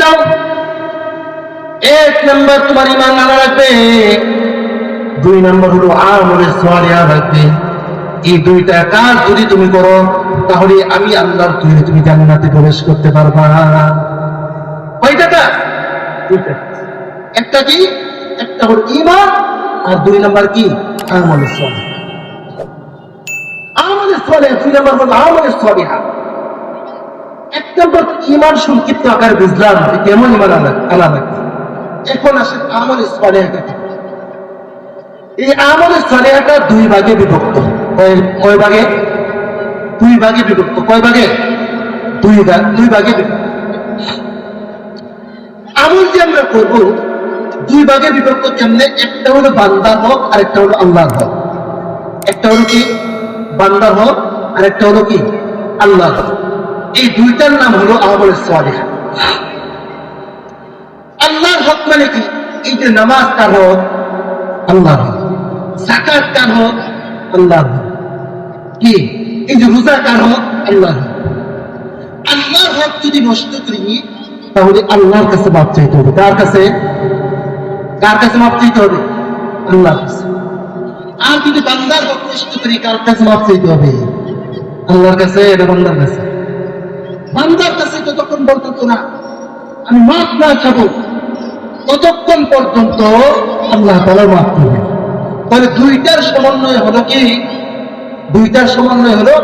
চাও এক নম্বর তোমার ইমান আনা দুই নম্বর হলো রাখবে এই দুইটা কাজ যদি তুমি করো, তাহলে আমি আল্লাহর তুমি জান্নাতে প্রবেশ করতে পারবা। কয়টা কাজ? একটা কি? একটা হলো ইমান আর দুই নম্বর কি? আমলের সোয়ারিয়া আমলের সোয়ারিয়া দুই নম্বর হলো আমলের সোয়ারিয়া এক ইমান সংক্ষিপ্ত আকারে বুঝলাম কেমন ইমান আনা লাগবে এখন আসেন আমল এই আমল দুই ভাগে বিভক্ত। কয় ভাগে? দুই ভাগে বিভক্ত। কয় ভাগে? দুই ভাগ দুই ভাগে বিভক্ত। আমল যে আমরা করব, দুই ভাগে বিভক্ত কেমনে? একটা হলো বান্দার হক আর একটা হলো আল্লাহর হক। একটা হলো কি? বান্দার হক আর একটা হলো কি? আল্লাহর হক। এই দুইটার নাম হলো আমল সালেহা। আল্লাহর হক মানে কি? এই যে নামাজ কার হক? আল্লাহর হক। কার হক? আল্লাহর হক। কি? এই যে রোজা কার হক? আল্লাহর হক। আল্লাহর হক যদি নষ্ট করি, তাহলে আল্লাহর কাছে মাপ চাইতে হবে। কার কাছে? কার কাছে মাপ চাইতে হবে? আল্লাহর কাছে। আর যদি বান্দার হক নষ্ট করি, কার কাছে মাপ চাইতে হবে? আল্লাহর কাছে এটা বান্দার কাছে? বান্দার কাছে যতক্ষণ পর্যন্ত না আমি মাপ না চাবো, ততক্ষণ পর্যন্ত আল্লাহ তালা মাফ করবে। তাহলে দুইটার সমন্বয় হলো কি? দুইটার সমন্বয় হলো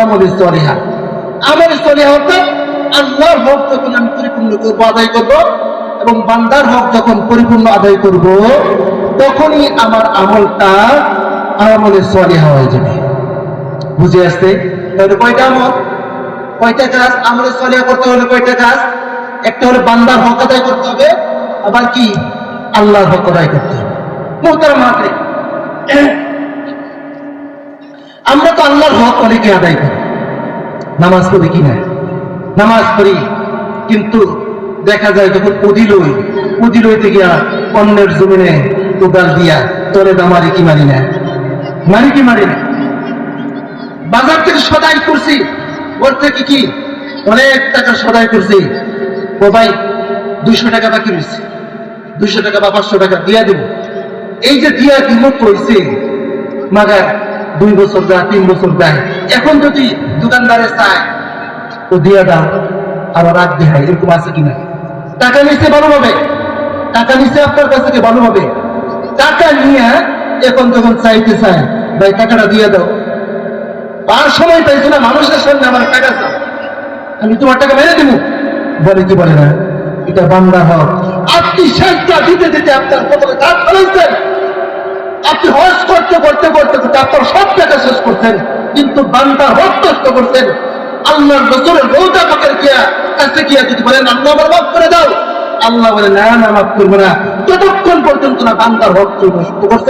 আমাদের সরিহা আমাদের সরিহা অর্থাৎ আল্লাহর হক যখন আমি পরিপূর্ণ করব, আদায় করব, এবং বান্দার হক যখন পরিপূর্ণ আদায় করব, তখনই আমার আমলটা আমলের সরিহা হয়ে যাবে। বুঝে আসতে তাহলে কয়টা আমল? কয়টা কাজ আমলের সরিহা করতে হলে কয়টা কাজ? একটা হলো বান্দার হক আদায় করতে হবে, আবার কি? আল্লাহর হক আদায় করতে হবে। মোহতার মাত্রে আমরা তো আল্লাহর হক অনেকে আদায় করি। নামাজ পড়ি কি না? নামাজ পড়ি, কিন্তু দেখা যায় যখন উদিলই উদিলইতে গিয়া অন্যের জমিনে কোদাল দিয়া তোরে দামারি কি মারি না? মারি কি মারি না? বাজার থেকে সদাই করছি। ওর থেকে কি? অনেক টাকা সদাই করছি। ও ভাই, দুইশো টাকা বাকি রয়েছে। দুইশো টাকা বা পাঁচশো টাকা দিয়া দিব। এই যে দিয়া দিব কইছে, মাগার দুই বছর দেয় তিন বছর দেয় এখন যদি দোকানদারে চায় তো দিয়া দাও আবার রাত দেখায়, এরকম আছে কিনা? টাকা নিচ্ছে ভালোভাবে। টাকা নিচ্ছে আপনার কাছ থেকে ভালোভাবে। টাকা নিয়ে এখন যখন চাইতে চায়, ভাই, টাকাটা দিয়ে দাও। আর সময় পাইছো না মানুষের সামনে আমার টাকা আমি তোমার টাকা মেরে দেবো। বলে কি বলে না? এটা বান্দা হক। আপনি শেষটা দিতে দিতে আপনার প্রথমে দাঁত ফেলেছেন আপনি হজ করতে করতে করতে করতে আপনার সব টাকা শেষ করছেন কিন্তু বান্দার হক নষ্ট করছেন আল্লাহর রসুলের রৌদা পাকের গিয়া কাছে গিয়া যদি বলেন, আল্লাহ আমার মাফ করে দাও। আল্লাহ বলে, না না, মাফ করব না। ততক্ষণ পর্যন্ত না বান্দার হক নষ্ট করছ,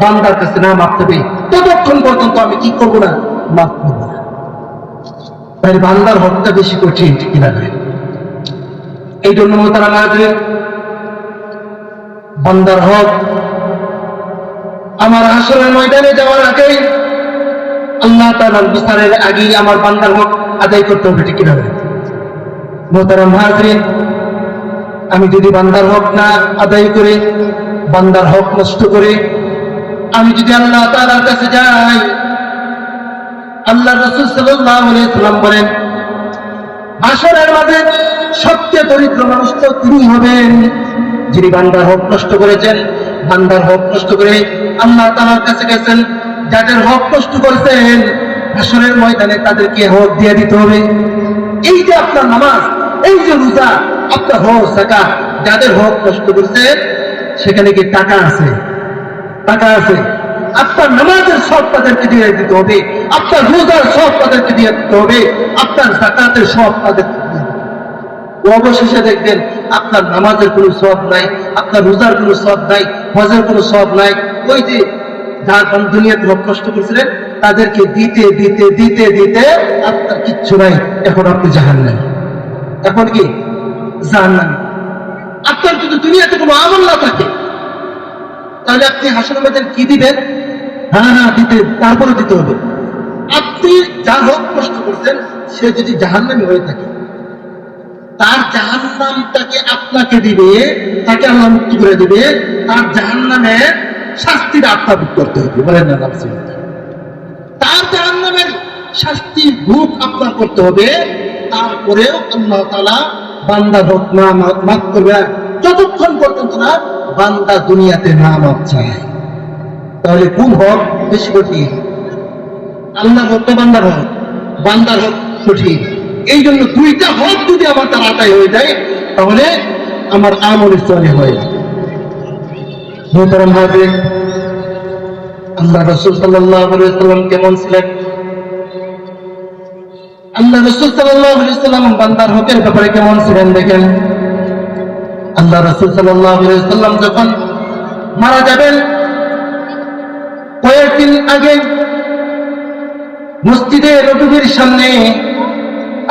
বান্দার কাছে না মাপ দেবে, ততক্ষণ পর্যন্ত আমি কি করব না? মাফ করব না তাই বান্দার হকটা বেশি কঠিন কিনা ভাই? এই জন্য তারা আমাদের বান্দার হক আমার আসরের ময়দানে যাওয়ার আগেই আল্লাহ তালার বিচারের আগেই আমার বান্দার হক আদায় করতে হবে, ঠিক কিনা ভাই? মোহতারাম হাজরিন, আমি যদি বান্দার হক না আদায় করে, বান্দার হক নষ্ট করে, আমি যদি আল্লাহ তালার কাছে যাই আল্লাহ রসুল সাল্লাম বলেন আসরের মাঝে সবচেয়ে দরিদ্র মানুষ তো তিনি হবেন। যিনি বান্দার হক নষ্ট করেছেন, বান্দার হক নষ্ট করে আল্লাহ তালার কাছে গেছেন, যাদের হক নষ্ট করেছেন আসরের ময়দানে তাদেরকে হক দিয়ে দিতে হবে। এই যে আপনার নামাজ, এই যে রোজা, আপনার হক সাকা যাদের হক নষ্ট করছেন, সেখানে কি টাকা আছে? টাকা আছে। আপনার নামাজের সব তাদেরকে দিয়ে দিতে হবে। আপনার রোজার সব তাদেরকে দিয়ে দিতে হবে। আপনার জাকাতের সব তাদেরকে অবশেষে দেখবেন আপনার নামাজের কোনো সব নাই, আপনার রোজার কোনো সব নাই, হজের কোনো সব নাই। ওই যে যার দুনিয়াতে হক নষ্ট করেছিলেন, তাদেরকে দিতে দিতে দিতে দিতে আপনার কিচ্ছু নাই। এখন আপনি জাহান নাই এখন কি? জাহান নাই আপনার যদি দুনিয়াতে কোনো আমল না থাকে, তাহলে আপনি হাসন কি দিবেন? হ্যাঁ হ্যাঁ দিতে, তারপরে দিতে হবে। আপনি যার হক নষ্ট করছেন, সে যদি জাহান্নামি হয়ে থাকে, তার জাহান্ন জাহান্নাম আপনাকে দিবে, তাকে আল্লাহ মুক্তি করে দিবে, তার জাহান্নামে শাস্তির আত্মা ভোগ করতে হবে। বলেন না। তার জাহান্নামের শাস্তি ভোগ আপনার করতে হবে, তারপরেও আল্লাহ তালা বান্দা ভোগ না মাফ করবে। যতক্ষণ পর্যন্ত না বান্দা দুনিয়াতে না মাপ চায়। তাহলে কোন হক কঠিন। আল্লাহ হক তো বান্দার হক বান্দার হক কঠিন। এই জন্য দুইটা হক যদি আমার তার আদায় হয়ে যায়, তাহলে আমার আমল স্তরে হয়। মোহতারাম হাজির আল্লাহ রসুল সাল্লাম কেমন ছিলেন? আল্লাহ রসুল সাল্লাম বান্দার হকের ব্যাপারে কেমন ছিলেন দেখেন? আল্লাহ রসুল সাল্লাম যখন মারা যাবেন কয়েকদিন আগে মসজিদে রটুবির সামনে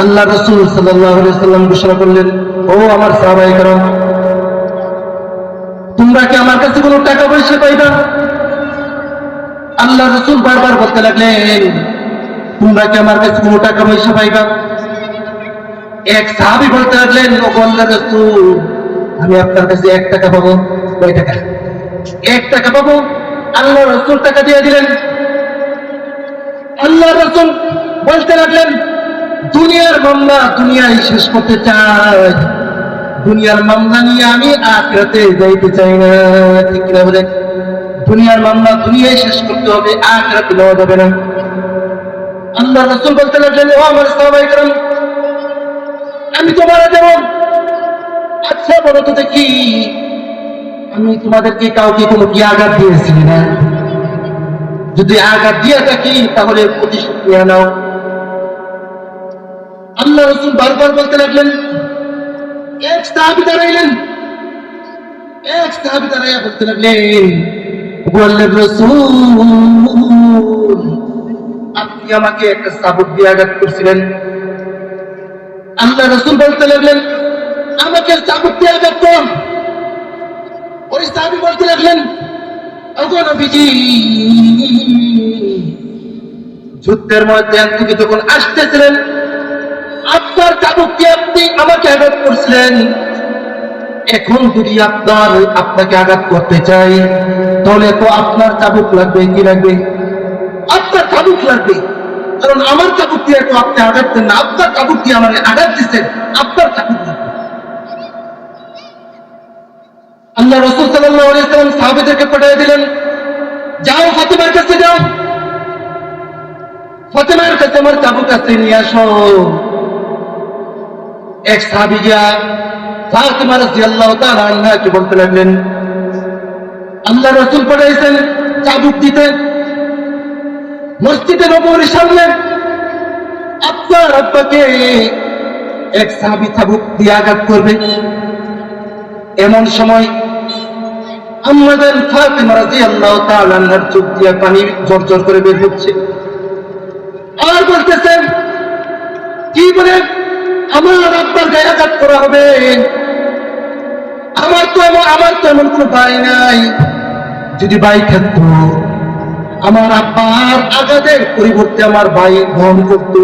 আল্লাহ রসুল সাল্লাম ঘোষণা করলেন, ও আমার সাহাবাই কারণ তোমরা কি আমার কাছে কোনো টাকা পয়সা পাইবা? আল্লাহ রসুল বারবার বলতে লাগলেন, তোমরা কি আমার কাছে কোনো টাকা পয়সা পাইবা? এক সাহাবি বলতে লাগলেন ও আল্লাহ রসুল, আমি আপনার কাছে এক টাকা পাবো। কয় টাকা? এক টাকা পাবো? আল্লাহ রসুল টাকা দিয়ে দিলেন। আল্লাহ রসুল বলতে লাগলেন, দুনিয়ার মামলা দুনিয়ায় শেষ করতে চাই। দুনিয়ার মামলা নিয়ে আমি আখরাতে যাইতে চাই না। ঠিক কিনা বলে দুনিয়ার মামলা দুনিয়ায় শেষ করতে হবে, আখরাতে নেওয়া যাবে না। আল্লাহ রসুল বলতে লাগলেন, ও আমার সবাই কারণ আমি তো মারা যাব আচ্ছা বলো তো দেখি আমি তোমাদেরকে কাউকে কোনো কি আঘাত দিয়েছি না? যদি আঘাত দিয়ে থাকি, তাহলে প্রতিশোধ নিয়ে নাও। আল্লাহ রসুল বারবার বলতে লাগলেন, এক সাহাবি দাঁড়াইলেন। এক সাহাবি দাঁড়াইয়া বলতে লাগলেন, বললেন রসুল, আপনি আমাকে একটা সাবক দিয়ে আঘাত করছিলেন। আল্লাহ রসুল বলতে লাগলেন, আমাকে চাবুক দিয়ে আঘাত কর ওই সাহাবি বলতে লাগলেন যুদ্ধের মধ্যে থেকে যখন আসতেছিলেন, আপনার চাবুক দিয়ে আপনি আমাকে আঘাত করছিলেন। এখন যদি আপনার, আপনাকে আঘাত করতে চাই, তাহলে তো আপনার চাবুক লাগবে, কি লাগবে? আপনার চাবুক লাগবে। কারণ আমার চাবুক দিয়ে আপনি আঘাত দেন না, আপনার চাবুক দিয়ে আমার আঘাত দিচ্ছেন, আপনার চাবুক লাগবে আল্লাহ রসুল সাল্লাম সাহাবেদেরকে পাঠিয়ে দিলেন। যাও ফাতেমার কাছে যাও। ফাতেমার কাছে আমার চাবুক কাছে নিয়ে আসো। এক সাহাবি গিয়া ফাতেমা রাদিয়াল্লাহু তাআলা আনহাকে বলতে লাগলেন, আল্লাহ রসুল পাঠাইছেন চাবুক দিতে। মসজিদে নবীর সামনে আপনার আব্বাকে এক সাহাবি চাবুক দিয়ে আঘাত করবে। এমন সময় আমাদের ফাতেমা রাদিয়াল্লাহু তাআলা আনহার চোখ দিয়ে পানি জর্জর করে বের হচ্ছে। আর বলতেছেন, কি বলে? আমার আব্বার গায়ে আঘাত করা হবে। আমার তো এমন, আমার তো এমন কোনো ভাই নাই। যদি ভাই থাকতো, আমার আব্বার আঘাতের পরিবর্তে আমার ভাই বহন করতো।